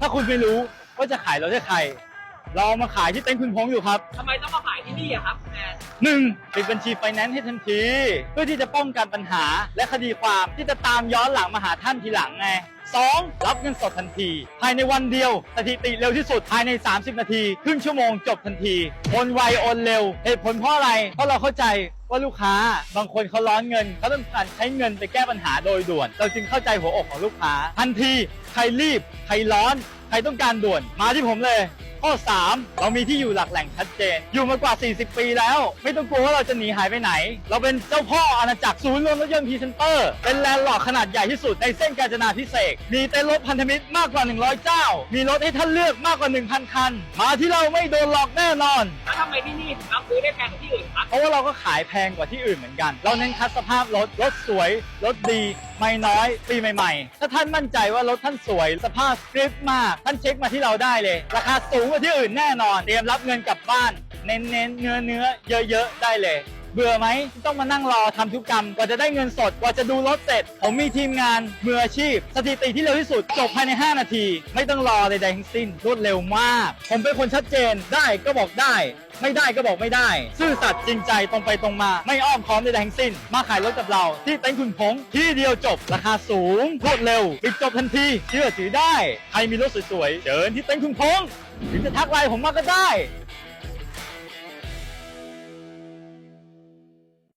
ถ้าคุณไม่รู้ว่าจะขายรถให้ใคร เราเอามาขายที่เต็นท์คุณพงษ์อยู่ครับทำไมต้องมาขายที่นี่อะครับคุณแมนหนึ่งปิดบัญชีไฟแนนซ์ให้ทันที เพื่อที่จะป้องกันปัญหาและคดีความที่จะตามย้อนหลังมาหาท่านทีหลังไง สองรับเงินสดทันที ภายในวันเดียวสถิติเร็วที่สุดภายใน 30 นาที ครึ่งชั่วโมงจบทันทีโอนไวโอนเร็วเหตุผลเพราะอะไรเพราะเราเข้าใจว่าลูกค้าบางคนเขาร้อนเงินเขาต้องการใช้เงินไปแก้ปัญหาโดยด่วน เราจึงเข้าใจหัวอกของลูกค้า ทันที ใครรีบ ใครร้อน ใครต้องการด่วน มาที่ผมเลย ข้อ 3 เรามีที่อยู่หลักแหล่งชัดเจน อยู่มากว่า 40 ปีแล้ว ไม่ต้องกลัวว่าเราจะหนีหายไปไหน เราเป็นเจ้าพ่ออาณาจักรศูนย์รวมรถยนต์พรีเซนเตอร์ เป็นแลนด์ลอร์ดขนาดใหญ่ที่สุดในเส้นกาญจนาพิเศษกมีเต็นท์รถพันธมิตรมากกว่า 100 เจ้า มีรถให้ท่านเลือกมากกว่า 1,000 คัน มาที่เราไม่โดนหลอกแน่นอน แล้วทำไมที่นี่ถึงรับซื้อได้แพงกว่าที่อื่นครับ เพราะว่าเราก็ขายแพงกว่าที่อื่นเหมือนกัน เราเน้นคัดสภาพรถ รถสวย รถดี ไม่น้อย ปีใหม่ๆ ถ้าท่านมั่นใจว่ารถท่านสวย สภาพกริปมาก ท่านเช็คมาที่เราได้เลย ราคาสูงกว่าที่อื่นแน่นอน เตรียมรับเงินกลับบ้าน เน้นๆเนื้อเนื้อเยอะๆ ได้เลย เบื่อไหมที่ต้องมานั่งรอทำทุกกรรมกว่าจะได้เงินสดกว่าจะดูรถเสร็จ ผมมีทีมงานมืออาชีพ สถิติที่เร็วที่สุดจบภายใน 5 นาที ไม่ต้องรอใดๆทั้งสิ้นรวดเร็วมาก ผมเป็นคนชัดเจนได้ก็บอกได้ ไม่ได้ก็บอกไม่ได้ ซื่อสัตย์จริงใจตรงไปตรงมา ไม่อ้อมค้อมใดๆทั้งสิ้น มาขายรถกับเรา ที่เต็นท์คุณพงษ์ที่เดียวจบราคาสูงรวดเร็วปิดจบทันทีเชื่อถือได้ใครมีรถสวยๆเชิญที่เต็นท์คุณพงษ์หรือจะทักไลน์ผมมาก็ได้